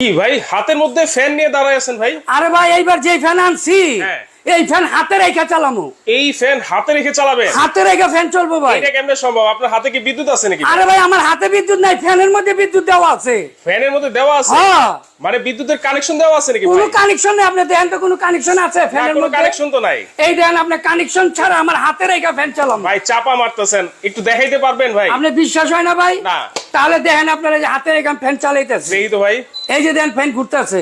কি ভাই হাতের মধ্যে ফ্যান নিয়ে দাঁড়ায় আছেন ভাই আরে ভাই এইবার যে ফ্যান আনছি হ্যাঁ। এই ফ্যান হাতে রেখে চালামু এই ফ্যান হাতে রেখে চালাবেন হাতে রেখে ফ্যান চলবো ভাই। এটা কেমনে সম্ভব? আপনার হাতে কি বিদ্যুৎ আছে নাকি আরে ভাই আমার হাতে বিদ্যুৎ নাই ফ্যানের মধ্যে বিদ্যুৎ দেওয়া আছে। ফ্যানের মধ্যে দেওয়া আছে? হ্যাঁ। মানে বিদ্যুতের কানেকশন দেওয়া আছে নাকি কোনো কানেকশন নেই আপনি দেখেন তো কোনো কানেকশন আছে ফ্যানের মধ্যে? কানেকশন তো নাই। এই দেখেন আপনি কানেকশন ছাড়া আমার হাতে রেখে ফ্যান চালাম ভাই চাপা মারতেছেন। একটু দেখাইতে পারবেন ভাই? আপনি বিশ্বাস হয় না ভাই? না। তাহলে দেখেন আপনারা যে হাতে রেখে ফ্যান চালাইতেছে। দেখি তো ভাই। এই যে দেখেন ফ্যান ঘুরতেছে।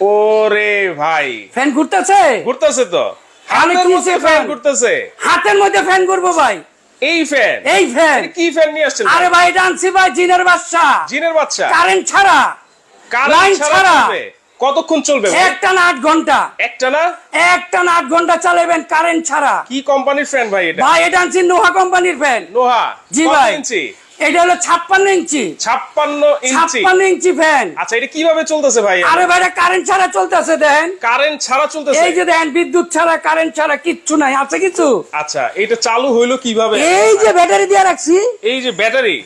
ওরে ভাই। ফ্যান ঘুরতেছে? ঘুরতেছে তো। হাতের মধ্যে ফ্যান? ঘুরতেছে। হাতের মধ্যে ফ্যান ঘুরবো ভাই। এই ফ্যান? এই ফ্যান। কি ফ্যান নিয়ে আসছেন আরে ভাই আনছি ভাই জিনের বাচ্চা। জিনের বাচ্চা? কারেন্ট ছাড়া। কারেন্ট ছাড়া কতক্ষণ চলবে একটা না আট ঘণ্টা। একটা না? একটা না আট ঘণ্টা চালাবেন কারেন্ট ছাড়া। কি কোম্পানির ফ্যান ভাই এটা? ভাই এটা আনছি নোহা কোম্পানির ফ্যান। নোহা? জি ভাই। এটা হলো ছাপ্পান্ন ইঞ্চি। ছাপ্পান্ন ছাপ্পান্ন ইঞ্চি ফ্যান আচ্ছা এটা কীভাবে চলতেছে ভাই আরে ভাই কারেন্ট ছাড়া চলতেছে দেখেন কারেন্ট ছাড়া চলতেছে? এই যে দেখেন বিদ্যুৎ ছাড়া কারেন্ট ছাড়া কিচ্ছু নাই আছে কিছু? আচ্ছা এটা চালু হইল কীভাবে? এই যে ব্যাটারি দিয়ে রাখছি। এই যে ব্যাটারি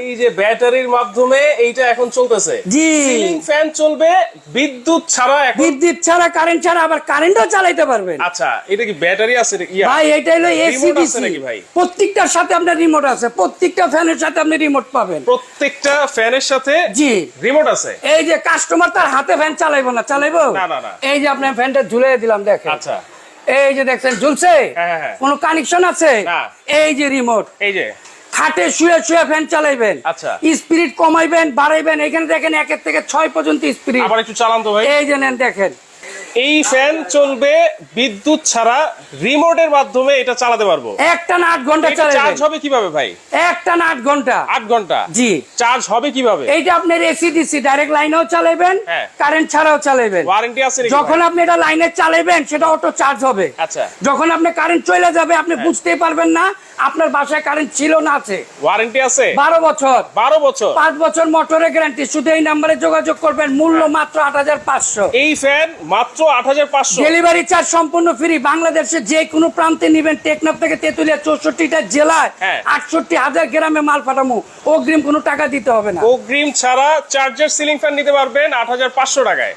এই যে ব্যাটারির মাধ্যমে এইটা এখন চলতেছে। জি। সিলিং ফ্যান চলবে বিদ্যুৎ ছাড়া এখন বিদ্যুৎ ছাড়া কারেন্ট ছাড়া আবার কারেন্টও চালাইতে পারবেন। আচ্ছা এটা কি ব্যাটারি আছে? ভাই এটা হলো এসি ডিসি ভাই? প্রত্যেকটার সাথে আপনার রিমোট আছে প্রত্যেকটা ফ্যানের সাথে আপনি রিমোট পাবেন। প্রত্যেকটা ফ্যানের সাথে জি। রিমোট আছে? এই যে কাস্টমার তার হাতে ফ্যান চালাইবো না চালাইবো? না, না। এই যে আপনার ফ্যানটা ঝুলে দিলাম দেখেন। আচ্ছা। এই যে দেখছেন ঝুলছে? হ্যাঁ, হ্যাঁ, হ্যাঁ। কোনো কানেকশন আছে? না। এই যে রিমোট এই যে। খাটে শুয়ে শুয়ে ফ্যান চালাইবেন। আচ্ছা। স্পিরিট কমাইবেন বাড়াইবেন। এখানে দেখেন একের থেকে ছয় পর্যন্ত স্পিরিট আবার একটু চালান তো ভাই। এই যে নেন দেখেন। এই ফ্যান চলবে বিদ্যুৎ ছাড়া রিমোটের মাধ্যমে এটা চালাতে পারব। একটা না আট ঘণ্টা চার্জ হবে কীভাবে ভাই? একটা না আট ঘণ্টা। আট ঘণ্টা? জি। চার্জ হবে কীভাবে? এইটা আপনার এসি ডিসি ডাইরেক্ট লাইনেও চালাইবেন হ্যাঁ। কারেন্ট ছাড়াও চালাইবেন। ওয়ারেন্টি আছে যখন আপনি এটা লাইনে চালাইবেন সেটা অটো চার্জ হবে। আচ্ছা। যখন আপনি কারেন্ট চলে যাবে আপনি হ্যাঁ। বুঝতেই পারবেন না আপনার বাসায় কারেন্ট ছিল না আছে। ওয়ারেন্টি আছে? বারো বছর। বারো বছর? পাঁচ বছর মোটরের গ্যারান্টি শুধু এই নাম্বারে যোগাযোগ করবেন মূল্য মাত্র আট হাজার পাঁচশো। এই ফ্যান মাত্র আট হাজার পাঁচশো। ডেলিভারি চার্জ সম্পূর্ণ ফ্রি বাংলাদেশের যে কোনো প্রান্তে নিবেন টেকনাফ থেকে তেতুলিয়া চৌষট্টিটা জেলায় হ্যাঁ। আটষট্টি হাজার গ্রামে মাল পাঠামো। অগ্রিম কোনো টাকা দিতে হবে না। অগ্রিম ছাড়া চার্জার সিলিং ফ্যান নিতে পারবেন আট হাজার পাঁচশো টাকায়।